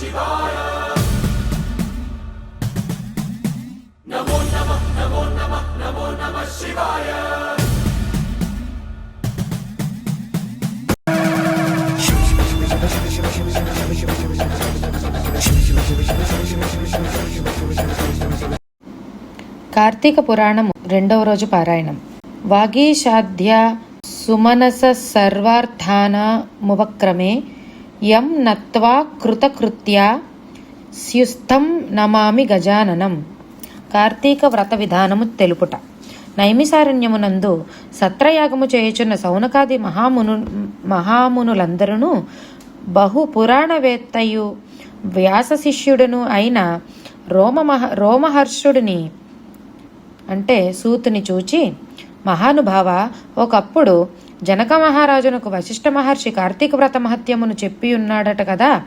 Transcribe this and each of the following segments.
శివాయ నమో నమ నమో నమ నమో నమ శివాయ కార్తీక పురాణము రెండవ రోజు పారాయణం. వాగీషాధ్య సుమనస సర్వార్థాన మువక్రమే యం నత్వా కృతకృత్యా స్యుస్థం నమామి గజాననం. కార్తీక వ్రత విధానము తెలుపుట. నైమిసారణ్యమునందు సత్రయాగము చేయుచున్న సౌనకాది మహామును మహామునులందరూ బహు పురాణవేత్తయు వ్యాస శిష్యుడును అయిన రోమమహ రోమహర్షుడిని అంటే సూతుని చూచి మహానుభావ ఒకప్పుడు జనక మహారాజునకు వశిష్ఠ మహర్షి కార్తీక వ్రత మహత్యమును చెప్పి ఉన్నాడట కదా.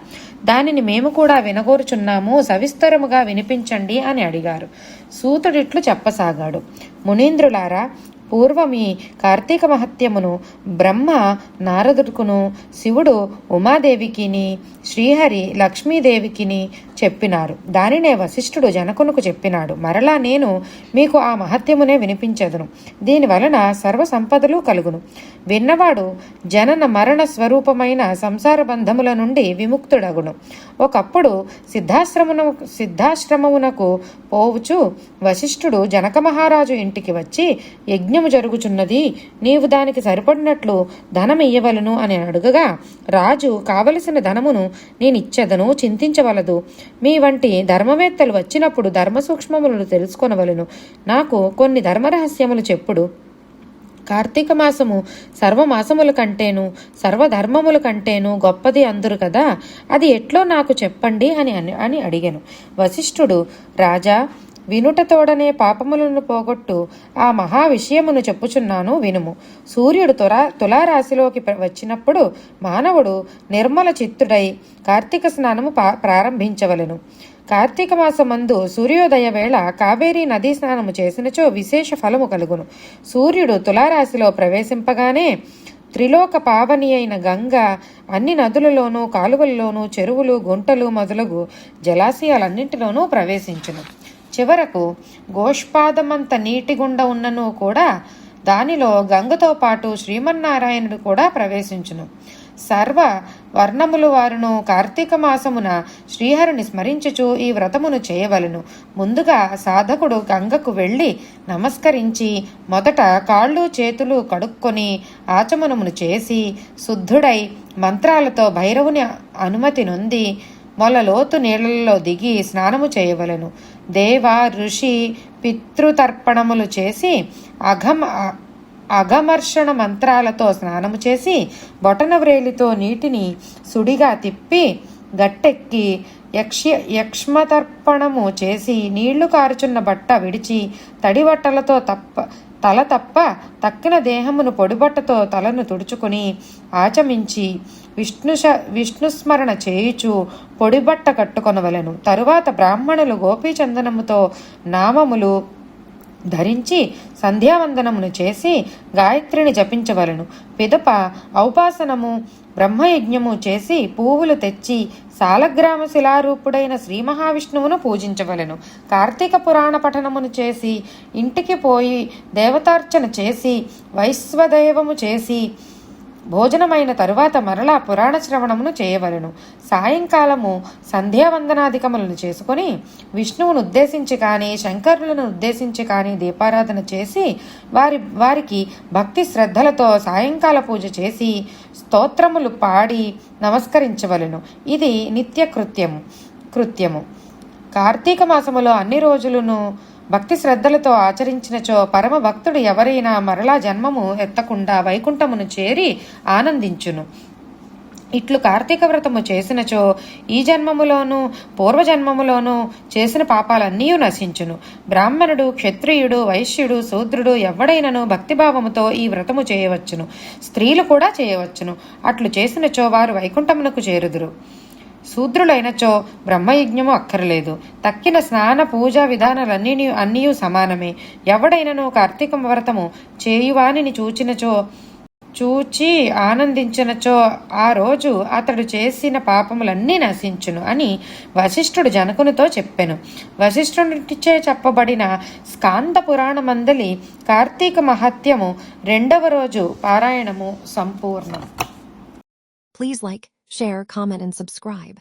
దానిని మేము కూడా వినగోరుచున్నాము. సవిస్తరముగా వినిపించండి అని అడిగారు. సూతుడిట్లు చెప్పసాగాడు. మునీంద్రులారా పూర్వమి కార్తీక మహత్యమును బ్రహ్మ నారదుడుకును శివుడు ఉమాదేవికిని శ్రీహరి లక్ష్మీదేవికిని చెప్పినారు. దానినే వశిష్ఠుడు జనకునకు చెప్పినాడు. మరలా నేను మీకు ఆ మహత్యమునే వినిపించదును. దీని వలన సర్వ సంపదలు కలుగును. విన్నవాడు జనన మరణ స్వరూపమైన సంసార బంధముల నుండి విముక్తుడగును. ఒకప్పుడు సిద్ధాశ్రమున సిద్ధాశ్రమమునకు పోవుచు వశిష్ఠుడు జనక మహారాజు ఇంటికి వచ్చి యజ్ఞము జరుగుచున్నది. నీవు దానికి సరిపడినట్లు ధనమియ్యవలను అని అడుగగా రాజు కావలసిన ధనమును నేనిచ్చెదను చింతించవలదు. మీ వంటి ధర్మవేత్తలు వచ్చినప్పుడు ధర్మ సూక్ష్మములను తెలుసుకొనవలను. నాకు కొన్ని ధర్మరహస్యములు చెప్పుడు. కార్తీక మాసము సర్వమాసముల కంటేను సర్వధర్మముల కంటేను గొప్పది అందురు కదా. అది ఎట్లో నాకు చెప్పండి అని అని అని అడిగాను. వశిష్ఠుడు రాజా వినుటతోడనే పాపములను పోగొట్టు ఆ మహా విషయమును చెప్పుచున్నాను వినుము. సూర్యుడు తురా తులారాశిలోకి వచ్చినప్పుడు మానవుడు నిర్మల చిత్తుడై కార్తీక స్నానము పా- ప్రారంభించవలెను. కార్తీక మాసమందు సూర్యోదయ వేళ కావేరీ నదీ స్నానము చేసినచో విశేష ఫలము కలుగును. సూర్యుడు తులారాశిలో ప్రవేశింపగానే త్రిలోక పావని అయిన గంగ అన్ని నదులలోనూ కాలువల్లోనూ చెరువులు గుంటలు మొదలగు జలాశయాలన్నింటిలోనూ ప్రవేశించును. చివరకు గోష్పాదమంత నీటి గుండ ఉన్నను కూడా దానిలో గంగతో పాటు శ్రీమన్నారాయణుడు కూడా ప్రవేశించును. సర్వ వర్ణములు వారును కార్తీక మాసమున శ్రీహరిని స్మరించుచు ఈ వ్రతమును చేయవలను. ముందుగా సాధకుడు గంగకు వెళ్ళి నమస్కరించి మొదట కాళ్ళు చేతులు కడుక్కొని ఆచమనమును చేసి శుద్ధుడై మంత్రాలతో భైరవుని అనుమతి నొంది మొలలోతు నీళ్ళలో దిగి స్నానము చేయవలెను. దేవ ఋషి పితృతర్పణములు చేసి అఘమ అఘమర్షణ మంత్రాలతో స్నానము చేసి బొటన వ్రేలితో నీటిని సుడిగా తిప్పి గట్టెక్కి యక్ష యక్ష్మతర్పణము చేసి నీళ్ళు కారుచున్న బట్ట విడిచి తడి బట్టలతో తప్ప తల తప్ప తక్కిన దేహమును పొడిబట్టతో తలను తుడుచుకుని ఆచమించి విష్ణుష విష్ణుస్మరణ చేయుచు పొడిబట్ట కట్టుకొనవలెను. తరువాత బ్రాహ్మణులు గోపీచందనముతో నామములు ధరించి సంధ్యావందనమును చేసి గాయత్రిని జపించవలను. పిదప ఔపాసనము బ్రహ్మయజ్ఞము చేసి పువ్వులు తెచ్చి సాలగ్రామ శిలారూపుడైన శ్రీ మహావిష్ణువును పూజించవలెను. కార్తీక పురాణ పఠనమును చేసి ఇంటికి పోయి దేవతార్చన చేసి వైశ్వదైవము చేసి భోజనమైన తరువాత మరలా పురాణ శ్రవణమును చేయవలెను. సాయంకాలము సంధ్యావందనాధికములను చేసుకొని విష్ణువును ఉద్దేశించి కానీ శంకరులను ఉద్దేశించి కానీ దీపారాధన చేసి వారి వారికి భక్తి శ్రద్ధలతో సాయంకాల పూజ చేసి స్తోత్రములు పాడి నమస్కరించవలెను. ఇది నిత్య కృత్యము కృత్యము. కార్తీక మాసములో అన్ని రోజులను భక్తి శ్రద్ధలతో ఆచరించినచో పరమభక్తుడు ఎవరైనా మరలా జన్మము ఎత్తకుండా వైకుంఠమును చేరి ఆనందించును. ఇట్లు కార్తీక వ్రతము చేసినచో ఈ జన్మములోను పూర్వజన్మములోను చేసిన పాపాలన్నీ నశించును. బ్రాహ్మణుడు క్షత్రియుడు వైశ్యుడు శూద్రుడు ఎవడైనను భక్తిభావముతో ఈ వ్రతము చేయవచ్చును. స్త్రీలు కూడా చేయవచ్చును. అట్లు చేసినచో వారు వైకుంఠమునకు చేరుదురు. శూద్రులైనచో బ్రహ్మయజ్ఞము అక్కరలేదు. తక్కిన స్నాన పూజా విధానాలన్నీ అన్నీ సమానమే. ఎవడైనను కార్తీక వ్రతము చేయువానిని చూచినచో చూచి ఆనందించినచో ఆ రోజు అతడు చేసిన పాపములన్నీ నశించును అని వశిష్ఠుడు జనకునితో చెప్పెను. వశిష్ఠునిచే చెప్పబడిన స్కాంద పురాణమందలి కార్తీక మహత్యము రెండవ రోజు పారాయణము సంపూర్ణం. Please like share, comment, and subscribe.